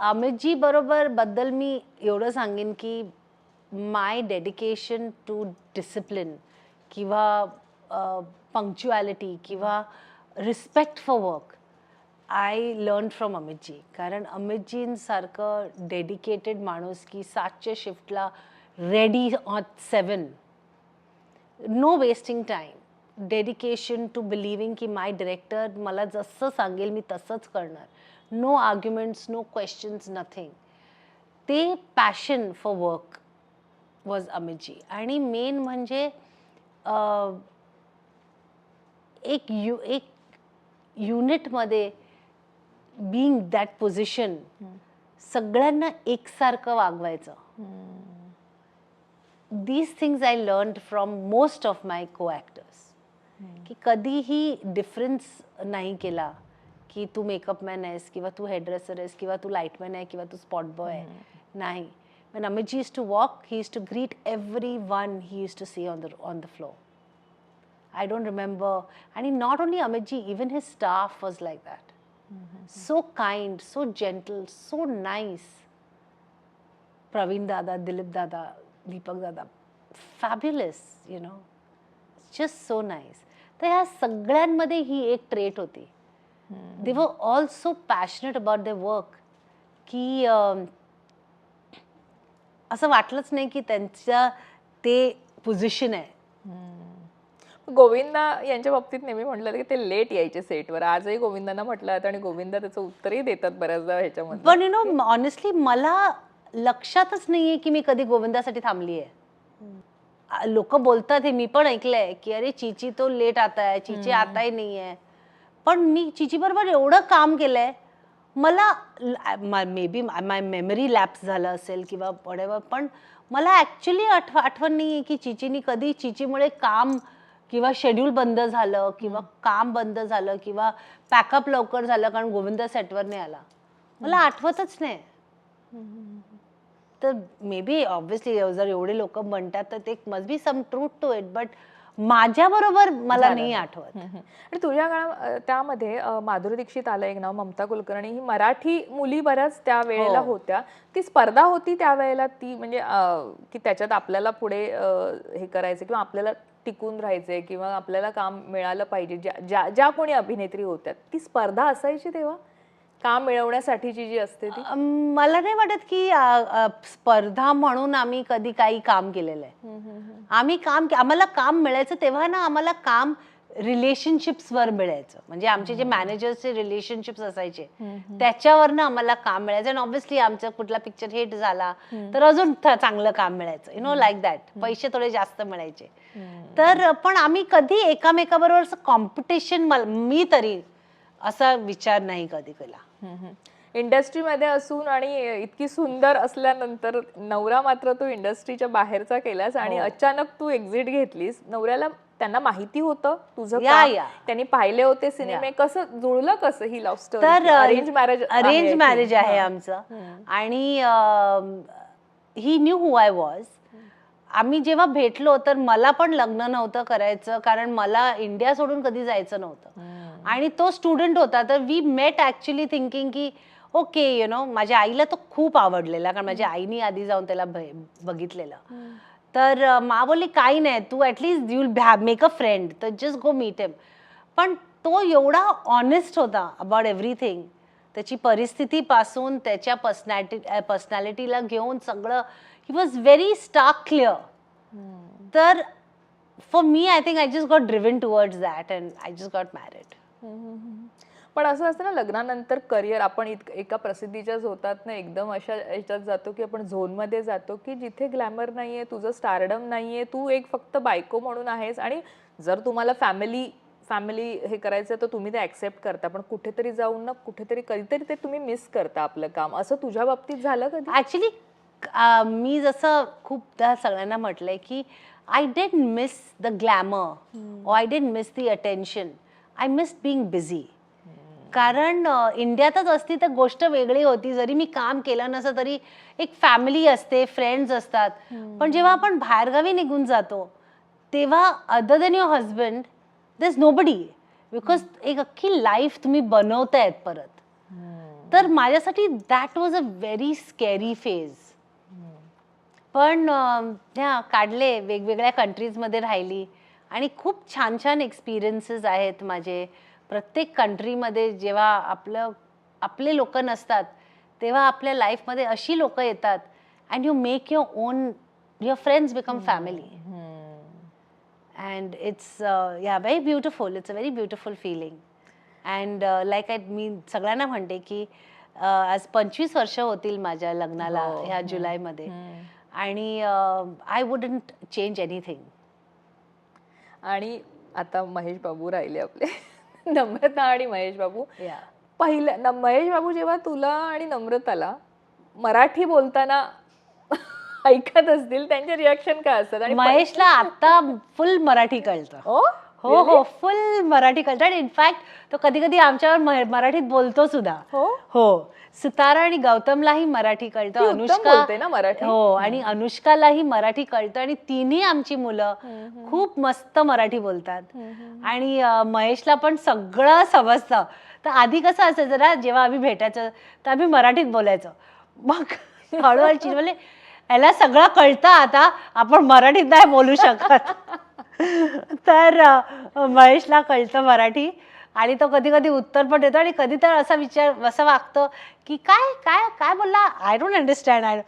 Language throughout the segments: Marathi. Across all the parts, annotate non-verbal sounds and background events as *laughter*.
अमितजी बरोबर बद्दल मी एवढं सांगेन की माय डेडिकेशन टू डिसिप्लिन किंवा पंक्च्युॲलिटी किंवा respect for work I learn from Amitji. कारण अमितजींसारखं डेडिकेटेड माणूस की सातच्या शिफ्टला ready on seven no wasting time dedication to believing की माय डिरेक्टर मला जसं सांगेल मी तसंच करणार. No arguments no questions nothing ते passion for work was Amitji आणि मेन म्हणजे एक यु एक युनिटमध्ये बिईंग दॅट पोझिशन सगळ्यांना एकसारखं वागवायचं. These things I learn from most of my co actors की कधीही डिफरन्स नाही केला. की तू मेकअप मॅन आहेस किंवा तू हेअरड्रेसर आहेस किंवा तू लाईटमॅन आहे किंवा तू स्पॉट बॉय आहे नाही when Amitji used to walk, he used to greet everyone he used to see on the on the floor. I don't remember, and he, not only Amitji, even his staff was like that. So kind, so gentle, so nice. Praveen Dada, Dilip Dada, Deepak Dada, fabulous, you know. Just so nice. तर ह्या सगळ्यांमध्ये ही एक ट्रेट होती they were all so passionate about the work की असं वाटलंच नाही की त्यांच्या ते पोझिशन आहे. गोविंदा यांच्या बाबतीत नेहमी म्हटलं की ते लेट यायचे सेटवर आजही गोविंदांना म्हटलं जातं आणि गोविंदा त्याचं उत्तरही देतात बऱ्याचदा ह्याच्यामध्ये पण यु नो ऑनेस्टली मला लक्षातच नाहीये की मी कधी गोविंदासाठी थांबली आहे लोक बोलतात हे मी पण ऐकलंय की अरे चिची तो लेट आता आहे चिची आताही नाही आहे पण मी चिची बरोबर एवढं काम केलंय मला may be my memory lapse झालं असेल किंवा whatever, पण मला ॲक्च्युली आठव आठवण नाही आहे की चिचीनी कधी चिचीमुळे काम किंवा शेड्यूल बंद झालं किंवा काम बंद झालं किंवा पॅकअप लवकर झालं कारण गोविंद सेटवर नाही आला. मला आठवतच नाही. तर मे बी ऑब्व्हियसली जर एवढे लोक म्हणतात तर ते must be some truth to it but माझ्या बरोबर मला नाही. आठवत. आणि तुझ्या काळा त्यामध्ये माधुरी दीक्षित आलं एक नाव ममता कुलकर्णी. ही मराठी मुली बऱ्याच त्या वेळेला हो. होत्या. ती स्पर्धा होती त्यावेळेला ती म्हणजे की त्याच्यात आपल्याला पुढे हे करायचं किंवा आपल्याला टिकून राहायचंय किंवा आपल्याला काम मिळालं पाहिजे. ज्या ज्या कोणी अभिनेत्री होत्या ती स्पर्धा असायची तेव्हा? काम मिळवण्यासाठीची जी असते ती? मला नाही वाटत की स्पर्धा म्हणून आम्ही कधी काही काम केलेलं आहे. आम्ही काम के- आम्हाला काम मिळायचं तेव्हा ना आम्हाला काम रिलेशनशिप्सवर मिळायचं. म्हणजे आमचे जे मॅनेजर्सचे रिलेशनशिप्स असायचे त्याच्यावरनं आम्हाला काम मिळायचं. आणि ऑब्व्हियसली आमचा कुठला पिक्चर हिट झाला तर अजून थ- चांगलं काम मिळायचं. यु नो लाईक दॅट पैसे थोडे जास्त मिळायचे. तर पण आम्ही कधी एकामेकाबरोबर कॉम्पिटिशन मी तरी असा विचार नाही कधी केला. इंडस्ट्रीमध्ये असून आणि इतकी सुंदर असल्यानंतर नवरा मात्र तू इंडस्ट्रीच्या बाहेरचा केलास आणि हो. अचानक तू एक्झिट घेतलीस. नवऱ्याला त्यांना माहिती होतं तुझं या, काम? या. त्यांनी पाहिले होते सिनेमे. कसं जुळलं कसं ही लव्ह स्टोरी तर अरेंज मॅरेज अरेंज मॅरेज आहे आमचं. आणि ही न्यू हु आय वॉज आम्ही जेव्हा भेटलो तर मला पण लग्न नव्हतं करायचं कारण मला इंडिया सोडून कधी जायचं नव्हतं. आणि तो स्टुडंट होता तर वी मेट ॲक्च्युली थिंकिंग की ओके यु नो माझ्या आईला तो खूप आवडलेला कारण माझ्या आईनी आधी जाऊन त्याला बघितलेलं. तर मा बोलली काही नाही तू at least you'll make a friend तर जस्ट गो मीट हिम पण तो एवढा ऑनेस्ट होता अबाउट एव्हरीथिंग त्याची परिस्थितीपासून त्याच्या पर्सनॅलिटी पर्सनॅलिटीला घेऊन सगळं he was very stark clear तर for me I think I just got driven towards that and I just got married पण असं असतं ना लग्नानंतर करिअर आपण इत एका प्रसिद्धीच्या झोतात ना एकदम अशा ह्याच्यात जातो की आपण झोनमध्ये जातो की जिथे ग्लॅमर नाहीये तुझं स्टारडम नाहीये तू एक फक्त बायको म्हणून आहेस आणि जर तुम्हाला फॅमिली फॅमिली हे करायचं तर तुम्ही ते ऍक्सेप्ट करता. पण कुठेतरी जाऊन ना कुठेतरी कधीतरी ते तुम्ही मिस करता आपलं काम. असं तुझ्या बाबतीत झालं कधी? ॲक्च्युली मी जसं खूपदा सगळ्यांना म्हटलंय की I didn't miss the glamour I didn't miss the attention I miss being busy कारण इंडियातच असती तर गोष्ट वेगळी होती. जरी मी काम केलं नसतं तरी एक फॅमिली असते फ्रेंड्स असतात. पण जेव्हा आपण बाहेरगावी निघून जातो तेव्हा other than your husband there is nobody because एक अख्खी लाईफ तुम्ही बनवतायत परत. तर माझ्यासाठी that was a very scary phase पण ह्या काढले वेगवेगळ्या कंट्रीजमध्ये राहिली. आणि खूप छान छान एक्सपिरियन्सेस आहेत माझे. प्रत्येक कंट्रीमध्ये जेव्हा आपलं आपले लोक नसतात तेव्हा आपल्या लाईफमध्ये अशी लोक येतात. And you make your own your friends become family and it's ya very beautiful it's a very beautiful feeling and like I मी सगळ्यांना म्हणते की uh, आज पंचवीस वर्ष होतील माझ्या लग्नाला हो, ह्या जुलैमध्ये. आणि आय वुडंट चेंज एनिथिंग आणि आता महेश बाबू राहिले आपले. *laughs* नम्रता आणि महेश बाबू. पहिल्या न- महेश बाबू जेव्हा तुला आणि नम्रताला मराठी बोलताना *laughs* ऐकत असतील त्यांचे रिॲक्शन काय असतात? आणि महेशला आता फुल मराठी कळतं. हो? हो हो फुल मराठी आणि इनफॅक्ट तो कधी कधी आमच्यावर मराठीत बोलतो सुद्धा. हो? हो. सितारा आणि गौतमलाही मराठी कळतं. अनुष्का ना मराठी. हो आणि अनुष्कालाही मराठी कळतं. आणि तिन्ही आमची मुलं खूप मस्त मराठी बोलतात. आणि महेशला पण सगळं समजतं. तर आधी कसं असायचं ना जेव्हा आम्ही भेटायचं तर आम्ही मराठीत बोलायचो. मग हळूहळू चिरवले याला सगळं कळतं आता. आपण मराठीत नाही बोलू शकत. *laughs* तर महेशला कळतं मराठी आणि तो कधी कधी उत्तर पण देतो आणि कधी तर असा विचार असं वागतं की काय काय काय बोलला? I don't understand I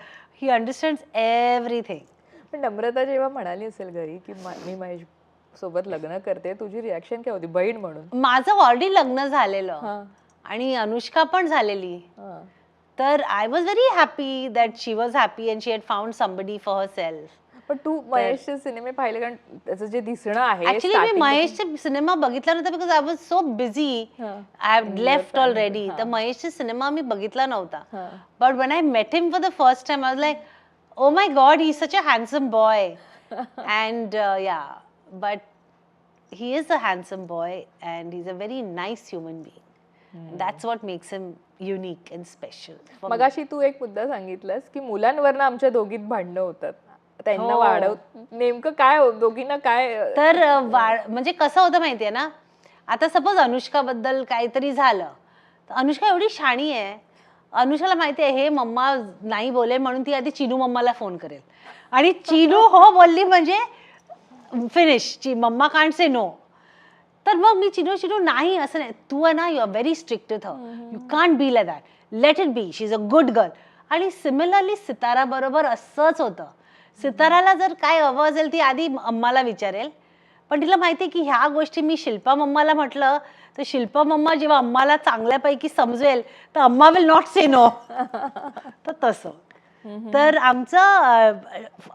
he understand everything पण नम्रता जेव्हा म्हणाली असेल घरी की म- महेश सोबत लग्न करते तुझी रिॲक्शन काय होती? बहीण म्हणून. माझं ऑलरेडी लग्न झालेलं. आणि अनुष्का पण झालेली. हा. तर I was very happy that she was happy and she had found somebody for herself पण तू महेशचे सिनेमे पाहिले कारण त्याचं जे दिसणं आहे ऍक्च्युली मी महेशचे सिनेमा बघितला नव्हता because I was so busy हा. आय हॅव लेफ्ट ऑलरेडी हा. तर महेशचे सिनेमा मी बघितला नव्हता हा. But when I met him for the first time I was like oh my God he such a handsome boy and ya but he is a handsome boy and he's a very nice human being. And that's what makes him unique and special. मगाशी तू एक मुद्दा सांगितलास की मुलांवरनं आमच्या दोघीत भांडणं होतात त्यांना हो. वाढव नेमकं काय हो- दोघींना काय तर अ, वा- म्हणजे कसं होतं माहितीये ना? आता सपोज अनुष्काबद्दल काहीतरी झालं. तर अनुष्का एवढी शाणी आहे. अनुष्काला माहिती आहे हे मम्मा नाही बोले म्हणून ती आधी चिनू मम्माला फोन करेल. आणि चिनू हो बोलली म्हणजे फिनिश ची मम्मा कांट से नो तर मग मी चिनू चिनू नाही असं नाही. तू आहे ना you are very strict with you can't be like that let it be she is a good girl आणि सिमिलरली सितारा बरोबर असंच होतं. सिताराला जर काय हवं असेल ती आधी अम्माला विचारेल. पण तिला माहिती आहे की ह्या गोष्टी मी शिल्पा मम्माला म्हटलं तर शिल्पा मम्मा जेव्हा अम्माला चांगल्यापैकी समजवेल तर Amma will not say no तर तसं. तर आमचं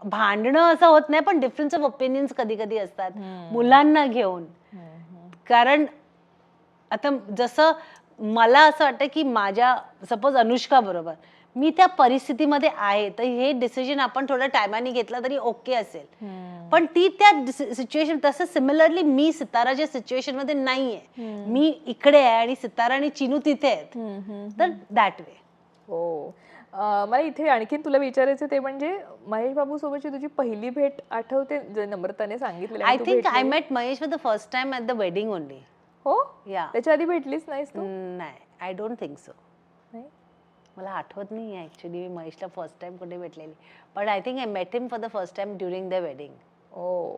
भांडणं असं होत नाही पण डिफरन्स ऑफ ओपिनियन्स कधी कधी असतात मुलांना घेऊन. कारण आता जसं मला असं वाटतं की माझ्या सपोज अनुष्का बरोबर मी त्या परिस्थितीमध्ये आहे तर हे डिसिजन आपण थोड्या टायमाने घेतलं तरी ओके असेल. पण ती त्या सिच्युएशन तसं सिमिलरली मी सिताराच्या सिच्युएशनमध्ये नाहीये. मी इकडे आहे आणि सितारा आणि चिनू तिथे आहेत. तर दॅट वे हो. मला इथे आणखीन तुला विचारायचं ते म्हणजे महेश बाबू सोबतची तुझी पहिली भेट आठवते? जे नम्रताने सांगितलेलं I think I? Met Mahesh for the first time at the wedding only हो? या त्याच्या आधी भेटलीच नाहीस तू? नाही. आय डोंट थिंक सो नाही? मला आठवत नाही आहे ॲक्च्युली मी महेशला फर्स्ट टाइम कुठे भेटलेली. पण I think I met him for the first time during the wedding oh